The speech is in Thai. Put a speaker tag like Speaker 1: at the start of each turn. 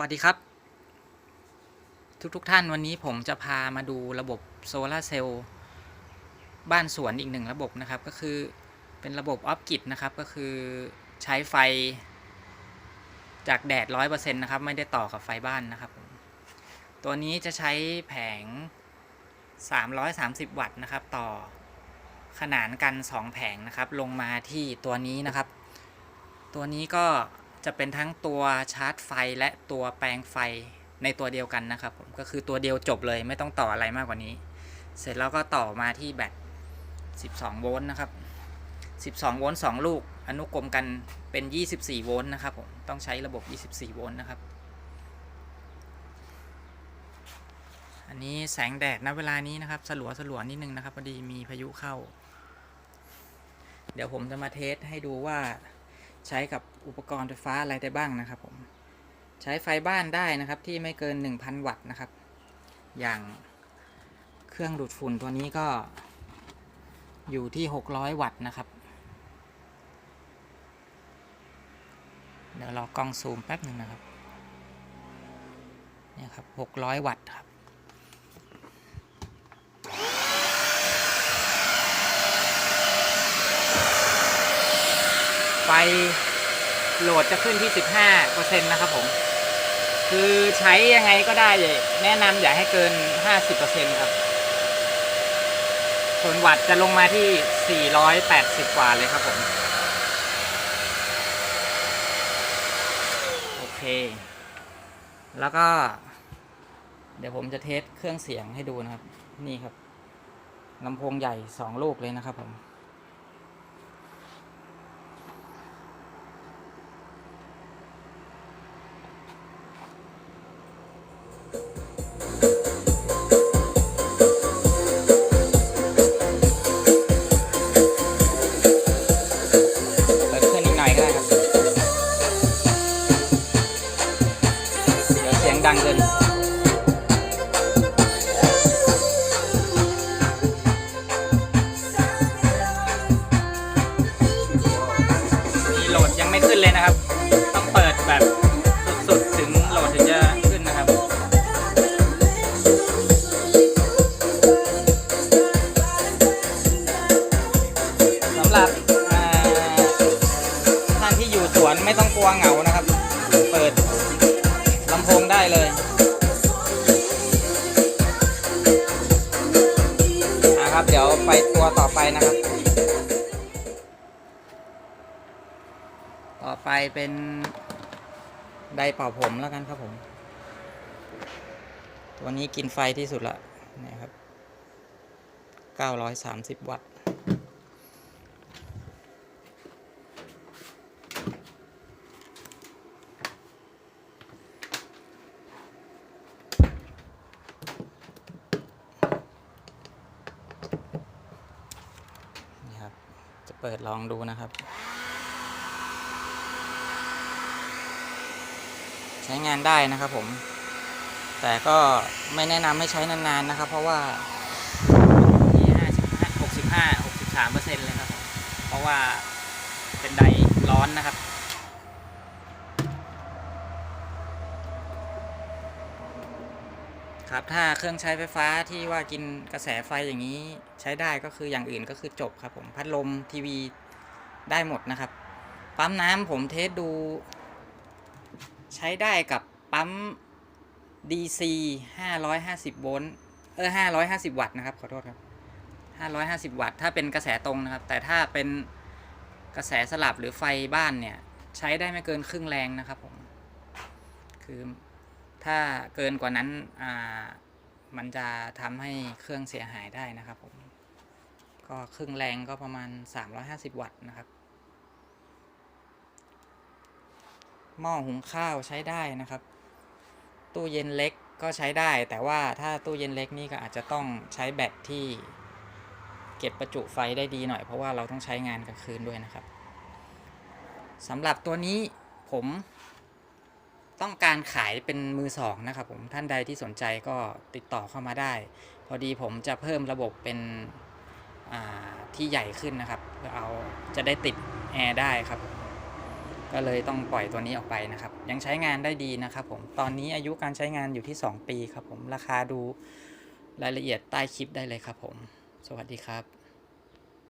Speaker 1: วัสดีครับ ทุกๆทท่านวันนี้ผมจะพามาดูระบบโซลาร์เซลล์บ้านสวนอีกหนึ่งระบบนะครับ ก็คือเป็นระบบออฟกิดนะครับ ก็คือใช้ไฟจากแดด100%นต์นะครับ ไม่ได้ต่อกับไฟบ้านนะครับ ตัวนี้จะใช้แผง 330 วัตต์นะครับ ต่อขนานกัน 2 แผงนะครับ ลงมาที่ตัวนี้นะครับ ตัวนี้ก็ จะเป็นทั้งตัวชาร์จไฟและตัวแปลงไฟในตัวเดียวกันนะครับผมก็คือตัวเดียวจบเลยไม่ต้องต่ออะไรมากกว่านี้ เสร็จแล้วก็ต่อมาที่แบต 12 โวลต์นะครับ 12 โวลต์ 2 ลูก อนุกรมกันเป็น 24 โวลต์นะครับผมต้องใช้ระบบ 24 โวลต์นะครับ อันนี้แสงแดดณเวลานี้นะครับสลัวสลัวนิดนึงนะครับพอดีมีพายุเข้า เดี๋ยวผมจะมาเทสให้ดูว่าใช้กับ อุปกรณ์ไฟฟ้าอะไรได้บ้างนะครับผมใช้ไฟบ้านได้นะครับที่ไม่เกิน 1,000 วัตต์นะครับ อย่างเครื่องดูดฝุ่นตัวนี้ก็อยู่ที่ 600 วัตต์นะครับ เดี๋ยวรอกล้องซูมแป๊บหนึ่งนะครับเนี่ยครับ 600 วัตต์ครับไฟ โหลดจะขึ้นที่ 15%นะครับผม คือใช้ยังไงก็ได้เลยแนะนำอย่าให้เกิน 50%ครับส่วนวัตจะลงมาที่ 480 กว่าเลยครับผม โอเค แล้วก็ เดี๋ยวผมจะเทสเครื่องเสียงให้ดูนะครับ นี่ครับลำโพงใหญ่ 2 ลูกเลยนะครับผม ดังเกินโหลดยังไม่ขึ้นเลยนะครับ ต้องเปิดแบบ ได้เลยนะครับเดี๋ยวไปตัวต่อไปนะครับ ต่อไปเป็นไดเป่าผมแล้วกันครับผม ตัวนี้กินไฟที่สุดละนี่ครับ 930 วัตต์ นี่ครับ จะเปิดลองดูนะครับ ใช้งานได้นะครับผม แต่ก็ไม่แนะนำให้ใช้นานๆนะครับ เพราะว่าที่55 65 63เปอร์เซ็นต์เลยครับ เพราะว่าเป็นไดร้อนนะครับ ครับถ้าเครื่องใช้ไฟฟ้าที่ว่ากินกระแสไฟอย่างนี้ใช้ได้ก็คืออย่างอื่นก็คือจบครับผมพัดลมทีวีได้หมดนะครับ ปั๊มน้ำผมเทสดู ใช้ได้กับปั๊ม DC 550โวลต์เออ550 วัตต์นะครับขอโทษครับ 550 วัตต์ถ้าเป็นกระแสตรงนะครับ แต่ถ้าเป็นกระแสสลับหรือไฟบ้านเนี่ย ใช้ได้ไม่เกินครึ่งแรงนะครับผมคือ ถ้าเกินกว่านั้นอ่ามันจะทำให้เครื่องเสียหายได้นะครับผม ก็ครึ่งแรงก็ประมาณ 350 วัตต์นะครับ หม้อหุงข้าวใช้ได้นะครับ ตู้เย็นเล็กก็ใช้ได้ แต่ว่าถ้าตู้เย็นเล็กนี่ก็อาจจะต้องใช้แบตที่เก็บประจุไฟได้ดีหน่อย เพราะว่าเราต้องใช้งานกลางคืนด้วยนะครับสำหรับตัวนี้ผม ต้องการขายเป็นมือสองนะครับผมท่านใดที่สนใจก็ติดต่อเข้ามาได้ พอดีผมจะเพิ่มระบบเป็นที่ใหญ่ขึ้นนะครับเพื่อเอาจะได้ติดแอร์ได้ครับ ก็เลยต้องปล่อยตัวนี้ออกไปนะครับ ยังใช้งานได้ดีนะครับผมตอนนี้อายุการใช้งานอยู่ที่ 2 ปีครับผมราคาดูรายละเอียดใต้คลิปได้เลยครับผม สวัสดีครับ